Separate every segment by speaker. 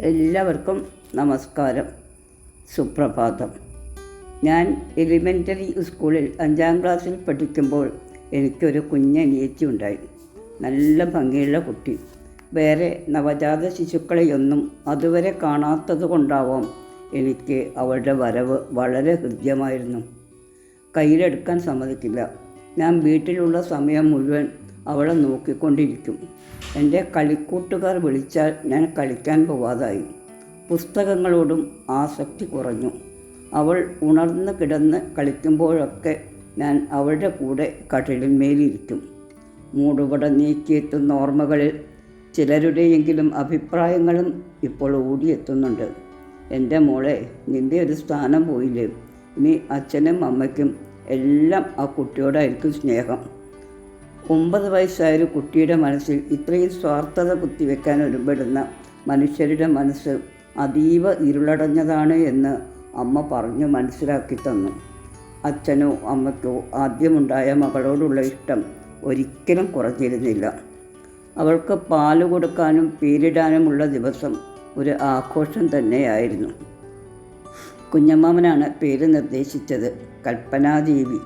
Speaker 1: എല്ലാവർക്കും നമസ്കാരം. സുപ്രഭാതം. ഞാൻ എലിമെന്ററി സ്കൂളിൽ അഞ്ചാം ക്ലാസ്സിൽ പഠിക്കുമ്പോൾ എനിക്കൊരു കുഞ്ഞനിയത്തി ഉണ്ടായി. നല്ല ഭംഗിയുള്ള കുട്ടി. വേറെ നവജാത ശിശുക്കളെയൊന്നും അതുവരെ കാണാത്തത് കൊണ്ടാവാം എനിക്ക് അവളുടെ വരവ് വളരെ ഹൃദ്യമായിരുന്നു. കയ്യിലെടുക്കാൻ സമ്മതിക്കില്ല. ഞാൻ വീട്ടിലുള്ള സമയം മുഴുവൻ അവളെ നോക്കിക്കൊണ്ടിരിക്കും. എന്റെ കളിക്കൂട്ടുകാർ വിളിച്ചാൽ ഞാൻ കളിക്കാൻ പോവാതായി. പുസ്തകങ്ങളോടും ആസക്തി കുറഞ്ഞു. അവൾ ഉണർന്ന് കിടന്ന് കളിക്കുമ്പോഴൊക്കെ ഞാൻ അവളുടെ കൂടെ കട്ടിലിന്മേലിരിക്കും. മൂടുപട നീക്കിയെത്തുന്ന ഓർമ്മകളിൽ ചിലരുടെയെങ്കിലും അഭിപ്രായങ്ങളും ഇപ്പോൾ ഓടിയെത്തുന്നുണ്ട് എന്റെ മോളെ നിന്റെ ഒരു സ്ഥാനം പോയില്ലേ. ഇനി അച്ഛനും അമ്മയ്ക്കും എല്ലാം ആ കുട്ടിയോടായിരിക്കും സ്നേഹം. ഒമ്പത് വയസ്സായൊരു കുട്ടിയുടെ മനസ്സിൽ ഇത്രയും സ്വാർത്ഥത കുത്തിവെക്കാൻ ഒരുപെടുന്ന മനുഷ്യരുടെ മനസ്സ് അതീവ ഇരുളടഞ്ഞതാണ് എന്ന് അമ്മ പറഞ്ഞു മനസ്സിലാക്കി തന്നു. അച്ഛനോ അമ്മയ്ക്കോ ആദ്യമുണ്ടായ മകളോടുള്ള ഇഷ്ടം ഒരിക്കലും കുറഞ്ഞിരുന്നില്ല. അവൾക്ക് പാൽ കൊടുക്കാനും പേരിടാനുമുള്ള ദിവസം ഒരു ആഘോഷം തന്നെയായിരുന്നു. കുഞ്ഞമ്മാമനാണ് പേര് നിർദ്ദേശിച്ചത്. കൽപ്പനാദേവി.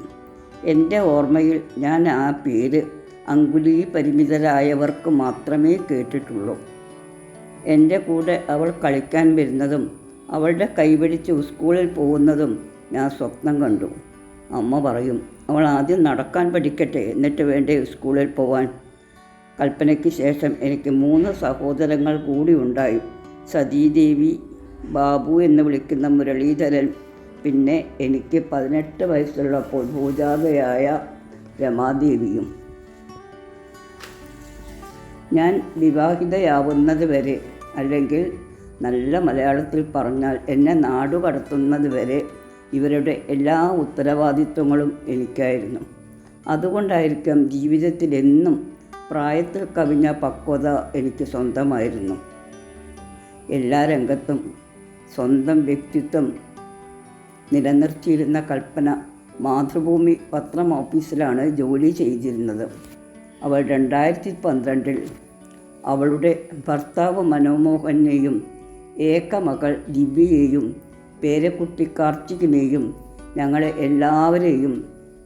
Speaker 1: എന്റെ ഓർമ്മയിൽ ഞാൻ ആ പേര് അങ്കുലി പരിമിതരായവർക്ക് മാത്രമേ കേട്ടിട്ടുള്ളൂ. എന്റെ കൂടെ അവൾ കളിക്കാൻ വരുന്നതും അവളുടെ കൈപിടിച്ച് സ്കൂളിൽ പോകുന്നതും ഞാൻ സ്വപ്നം കണ്ടു. അമ്മ പറയും അവൾ ആദ്യം നടക്കാൻ പഠിക്കട്ടെ എന്നിട്ട് വേണ്ടേ സ്കൂളിൽ പോവാൻ. കൽപ്പനയ്ക്ക് ശേഷം എനിക്ക് മൂന്ന് സഹോദരങ്ങൾ കൂടി ഉണ്ടായി. സതീദേവി ബാബു എന്ന് വിളിക്കുന്ന മുരളീധരൻ പിന്നെ എനിക്ക് പതിനെട്ട് വയസ്സുള്ളപ്പോൾ പൂജാതയായ രമാദേവിയും ഞാൻ വിവാഹിതയാവുന്നത് വരെ അല്ലെങ്കിൽ നല്ല മലയാളത്തിൽ പറഞ്ഞാൽ എന്നെ നാടു കടത്തുന്നത് വരെ ഇവരുടെ എല്ലാ ഉത്തരവാദിത്വങ്ങളും എനിക്കായിരുന്നു. അതുകൊണ്ടായിരിക്കാം ജീവിതത്തിലെന്നും പ്രായത്തിൽ കവിഞ്ഞ പക്വത എനിക്ക് സ്വന്തമായിരുന്നു. എല്ലാ രംഗത്തും സ്വന്തം വ്യക്തിത്വം നിലനിർത്തിയിരുന്ന കൽപ്പന മാതൃഭൂമി പത്രം ഓഫീസിലാണ് ജോലി ചെയ്തിരുന്നത്. അവൾ രണ്ടായിരത്തി പന്ത്രണ്ടിൽ അവളുടെ ഭർത്താവ് മനോമോഹനെയും ഏകമകൾ ദിവ്യയെയും പേരക്കുട്ടി കാർത്തികിനെയും ഞങ്ങളെ എല്ലാവരെയും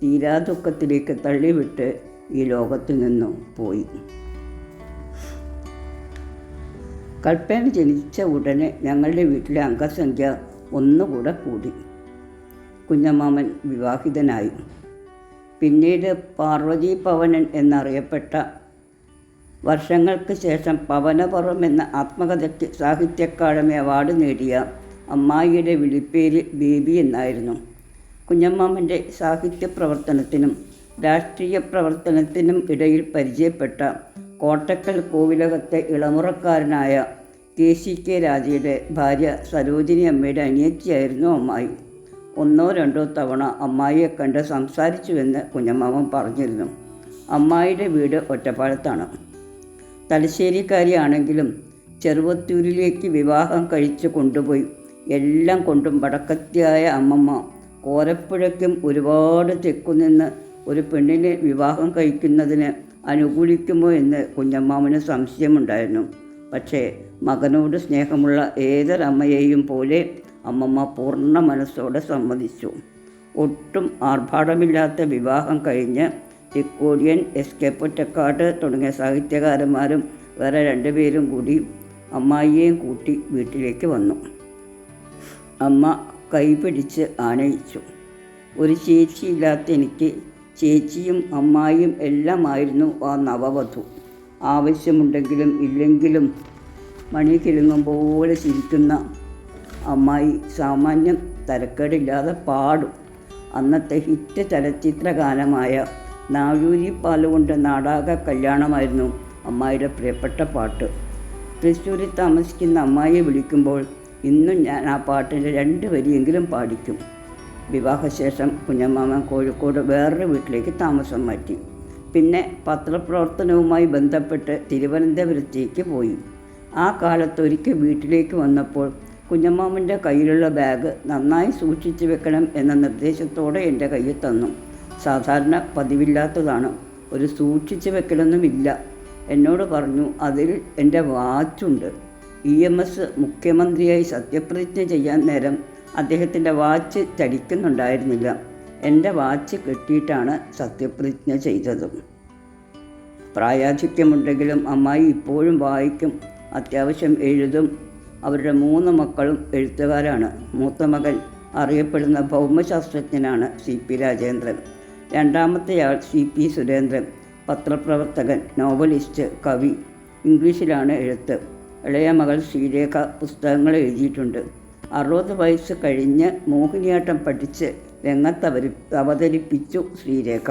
Speaker 1: തീരാദുഃഖത്തിലേക്ക് തള്ളിവിട്ട് ഈ ലോകത്തു നിന്നും പോയി. കൽപ്പന ജനിച്ച ഉടനെ ഞങ്ങളുടെ വീട്ടിലെ അംഗസംഖ്യ ഒന്നുകൂടെ കൂടി. കുഞ്ഞമ്മാമൻ വിവാഹിതനായി. പിന്നീട് പാർവതി പവനൻ എന്നറിയപ്പെട്ട വർഷങ്ങൾക്ക് ശേഷം പവനപുറം എന്ന ആത്മകഥയ്ക്ക് സാഹിത്യ അക്കാദമി അവാർഡ് നേടിയ അമ്മായിയുടെ വിളിപ്പേര് ബേബി എന്നായിരുന്നു. കുഞ്ഞമ്മാമന്റെ സാഹിത്യ പ്രവർത്തനത്തിനും രാഷ്ട്രീയ പ്രവർത്തനത്തിനും ഇടയിൽ പരിചയപ്പെട്ട കോട്ടക്കൽ കോവിലകത്തെ ഇളമുറക്കാരനായ കെ സി കെ രാജയുടെ ഭാര്യ സരോജിനി അമ്മയുടെ അനിയത്തിയായിരുന്നു അമ്മായി. ഒന്നോ രണ്ടോ തവണ അമ്മായിയെ കണ്ട് സംസാരിച്ചുവെന്ന് കുഞ്ഞമ്മാവൻ പറഞ്ഞിരുന്നു. അമ്മായിയുടെ വീട് ഒറ്റപ്പാലത്താണ്. തലശ്ശേരിക്കാരിയാണെങ്കിലും ചെറുവത്തൂരിലേക്ക് വിവാഹം കഴിച്ച് കൊണ്ടുപോയി. എല്ലാം കൊണ്ടും വടക്കത്തിയായ അമ്മമ്മ കോരപ്പുഴയ്ക്കും ഒരുപാട് തെക്കുനിന്ന് ഒരു പെണ്ണിനെ വിവാഹം കഴിക്കുന്നതിന് അനുകൂലിക്കുമോ എന്ന് കുഞ്ഞമ്മാവന് സംശയമുണ്ടായിരുന്നു. പക്ഷേ മകനോട് സ്നേഹമുള്ള ഏതൊരമ്മയെയും പോലെ അമ്മമ്മ പൂർണ മനസ്സോടെ സമ്മതിച്ചു. ഒട്ടും ആർഭാടമില്ലാത്ത വിവാഹം കഴിഞ്ഞ് തിക്കോടിയൻ എസ് കെ പൊറ്റക്കാട് തുടങ്ങിയ സാഹിത്യകാരന്മാരും വേറെ രണ്ടുപേരും കൂടി അമ്മായിയെയും കൂട്ടി വീട്ടിലേക്ക് വന്നു. അമ്മ കൈപിടിച്ച് ആനയിച്ചു. ഒരു ചേച്ചിയില്ലാത്ത എനിക്ക് ചേച്ചിയും അമ്മായിയും എല്ലാമായിരുന്നു ആ നവവധു. ആവശ്യമുണ്ടെങ്കിലും ഇല്ലെങ്കിലും മണി കിളുങ്ങും പോലെ ചിരിക്കുന്ന അമ്മായി സാമാന്യം തരക്കേടില്ലാതെ പാടും. അന്നത്തെ ഹിറ്റ് ചലച്ചിത്ര ഗാനമായ നാഴൂരി പാലുകൊണ്ട് നാടാക കല്യാണമായിരുന്നു അമ്മായിയുടെ പ്രിയപ്പെട്ട പാട്ട്. തൃശ്ശൂരിൽ താമസിക്കുന്ന അമ്മായിയെ വിളിക്കുമ്പോൾ ഇന്നും ഞാൻ ആ പാട്ടിന്റെ രണ്ട് വരിയെങ്കിലും പാടിക്കും. വിവാഹശേഷം കുഞ്ഞമ്മാമൻ കോഴിക്കോട് വേറൊരു വീട്ടിലേക്ക് താമസം മാറ്റി. പിന്നെ പത്രപ്രവർത്തനവുമായി ബന്ധപ്പെട്ട് തിരുവനന്തപുരത്തേക്ക് പോയി. ആ കാലത്തൊരിക്കൽ വീട്ടിലേക്ക് വന്നപ്പോൾ കുഞ്ഞമ്മാമന്റെ കയ്യിലുള്ള ബാഗ് നന്നായി സൂക്ഷിച്ചു വെക്കണം എന്ന നിർദ്ദേശത്തോടെ എന്റെ കയ്യിൽ തന്നു. സാധാരണ പതിവില്ലാത്തതാണ്. ഒരു സൂക്ഷിച്ചു വെക്കലൊന്നുമില്ല. എന്നോട് പറഞ്ഞു അതിൽ എന്റെ വാച്ചുണ്ട്. ഇ എം എസ് മുഖ്യമന്ത്രിയായി സത്യപ്രതിജ്ഞ ചെയ്യാൻ നേരം അദ്ദേഹത്തിന്റെ വാച്ച് ചലിക്കുന്നുണ്ടായിരുന്നില്ല. എന്റെ വാച്ച് കെട്ടിയിട്ടാണ് സത്യപ്രതിജ്ഞ ചെയ്തത്. പ്രായാധിക്യമുണ്ടെങ്കിലും അമ്മായി ഇപ്പോഴും വായിക്കും. അത്യാവശ്യം എഴുതും. അവരുടെ മൂന്ന് മക്കളും എഴുത്തുകാരാണ്. മൂത്ത മകൻ അറിയപ്പെടുന്ന ഭൗമശാസ്ത്രജ്ഞനാണ് സി പി രാജേന്ദ്രൻ. രണ്ടാമത്തെയാൾ സി പി സുരേന്ദ്രൻ പത്രപ്രവർത്തകൻ നോവലിസ്റ്റ് കവി. ഇംഗ്ലീഷിലാണ് എഴുത്ത്. ഇളയ മകൾ ശ്രീരേഖ പുസ്തകങ്ങൾ എഴുതിയിട്ടുണ്ട്. അറുപത് വയസ്സ് കഴിഞ്ഞ് മോഹിനിയാട്ടം പഠിച്ച് രംഗത്ത് അവതരിപ്പിച്ചു ശ്രീരേഖ.